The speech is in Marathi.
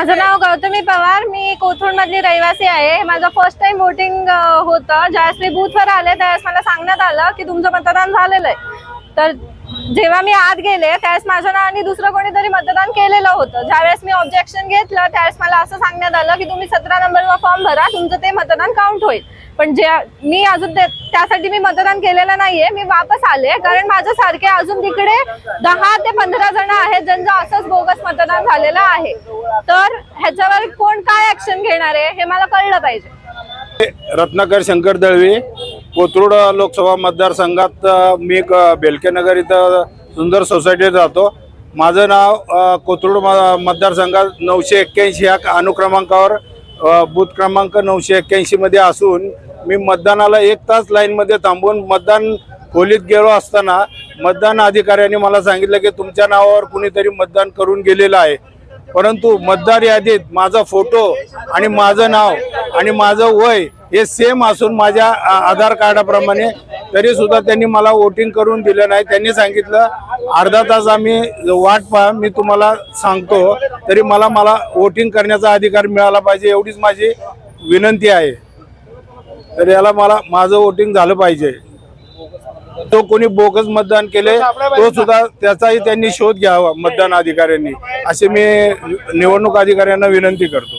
माझं नाव गौतमी पवार. मी कोथरूड मधली रहिवासी आहे. माझं फर्स्ट टाइम वोटिंग होतं. ज्यावेळेस मी बूथवर आले त्यावेळेस मला सांगण्यात आलं की तुमचं मतदान झालेलं आहे. तर जेव्हा मी आत गेले त्यावेळेस माझ्या नावाने दुसरं कोणीतरी मतदान केलेलं होतं. ज्यावेळेस मी ऑब्जेक्शन घेतलं त्यावेळेस मला असं सांगण्यात आलं की तुम्ही सतरा नंबरचा फॉर्म भरा तुमचं ते मतदान काउंट होईल. पण जे मी अजून त्यासाठी मी मतदान केलेलं नाहीये. मी वापस आले. कारण माझ्यासारखे अजून तिकडे दहा ते पंधरा जण आहेत ज्यांचं असंच बोगस मतदान झालेलं आहे. तर ह्याच्यावर कोण काय ऍक्शन घेणार आहे हे मला कळलं पाहिजे. रत्नाकर शंकर दळवी कोथरूड लोकसभा मतदारसंघात मी बेलकेनगर इथं सुंदर सोसायटीत राहतो. माझं नाव कोथरूड म- मतदारसंघात नऊशे एक्क्याऐंशी ह्या अनुक्रमांकावर बूथ क्रमांक नऊशे एक्क्याऐंशीमध्ये असून मी मतदानाला एक तास लाईनमध्ये थांबून मतदान खोलीत गेलो असताना मतदान अधिकाऱ्यांनी मला सांगितलं की तुमच्या नावावर कुणीतरी मतदान करून गेलेलं आहे. परंतु मतदार यादीत माझा फोटो आणि माझं नाव आणि माझं वय हे सेम असून माझ्या आधार कार्डाप्रमाणे तरी सुद्धा त्यांनी मला वोटिंग करून दिलं नाही. त्यांनी सांगितलं अर्धा तास आम्ही वाट पहा मी तुम्हाला सांगतो तरी मला मला वोटिंग करण्याचा अधिकार मिळाला पाहिजे एवढीच माझी विनंती आहे. तर याला मला माझं वोटिंग झालं पाहिजे. तो कोणी बोगस मतदान केले तो सुद्धा त्याचाही त्यांनी शोध घ्यावा मतदान अधिकाऱ्यांनी. असे मी निवडणूक अधिकाऱ्यांना विनंती करतो.